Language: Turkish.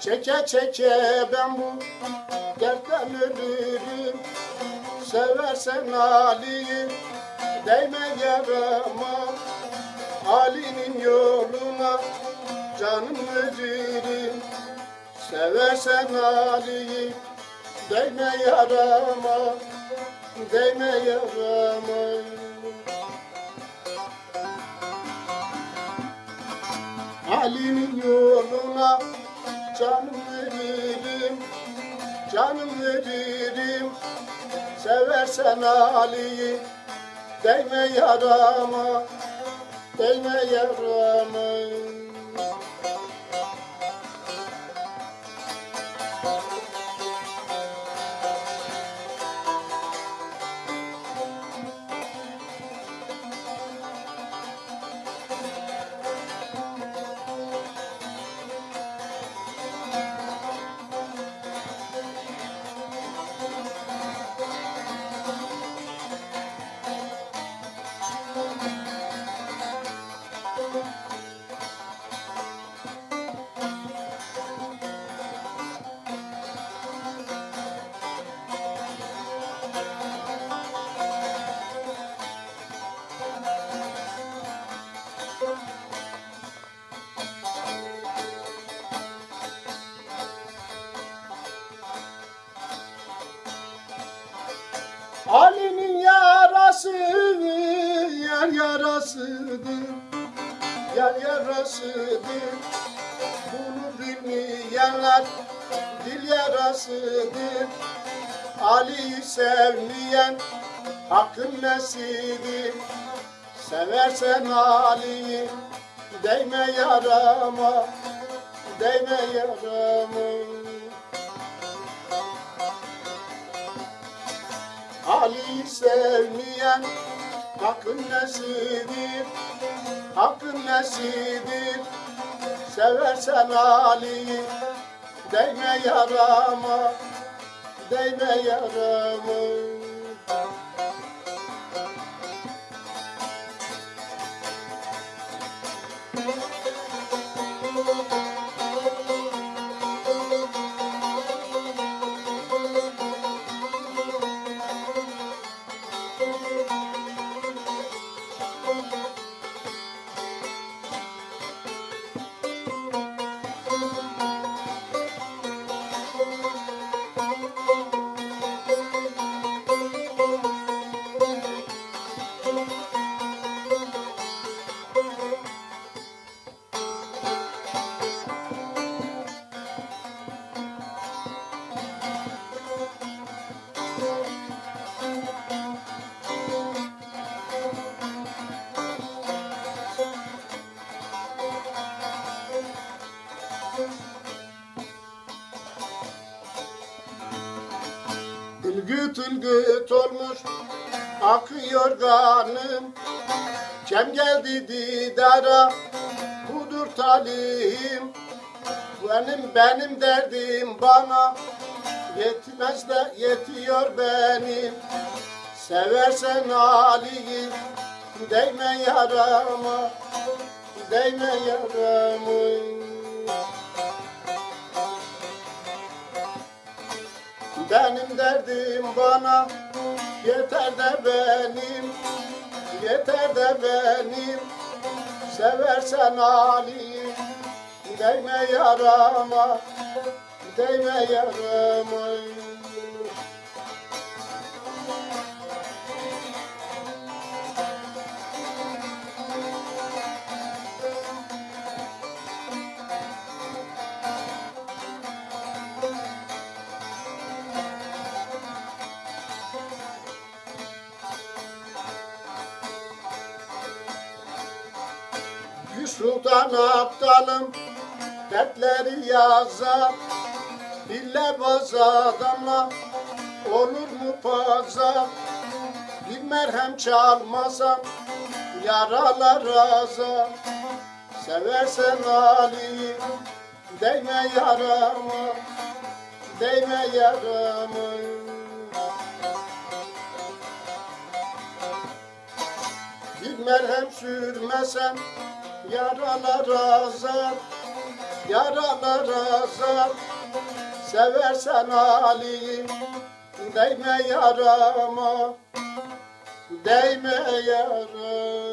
Çeke çeke ben bu dertten ölürüm Seversen Ali'yi değme yarama Ali'nin yoluna canım özürüm Seversen Ali'yi değme yarama Değme yarama Ali'nin yoluna canım veririm Canım veririm. Seversen Ali'yi Değme yarama Değme yarama Ali'nin yarası yar yarasıdır Yar yarasıdır Bunu bilmeyenler dil yarasıdır Ali'yi sevmeyen hakkın nesidir? Seversen Ali'yi değme yarama Değme yarama. Ali sevmeyen hakkın nesidir? Hakkın nesidir? Seversen Ali'yi değme yarama, değme yarama. Ülgüt ülgüt olmuş akıyor kanım. Kem geldi didara budur talihim Benim benim derdim bana yetmez de yetiyor benim. Seversen Ali'yi değme yarama Değme yarama Benim derdim bana yeter de benim Yeter de benim. Seversen Ali Değme yarama Değme yarama Sultan aptalım dertleri yazar Dille baz adamla olur mu pazar Bir merhem çalmasam yaralar azar Seversen Ali'yi değme yarama Değme yarama Bir merhem sürmesem yaralar azar Yaralar azar Seversen Ali'yi Değme yarama Değme yarama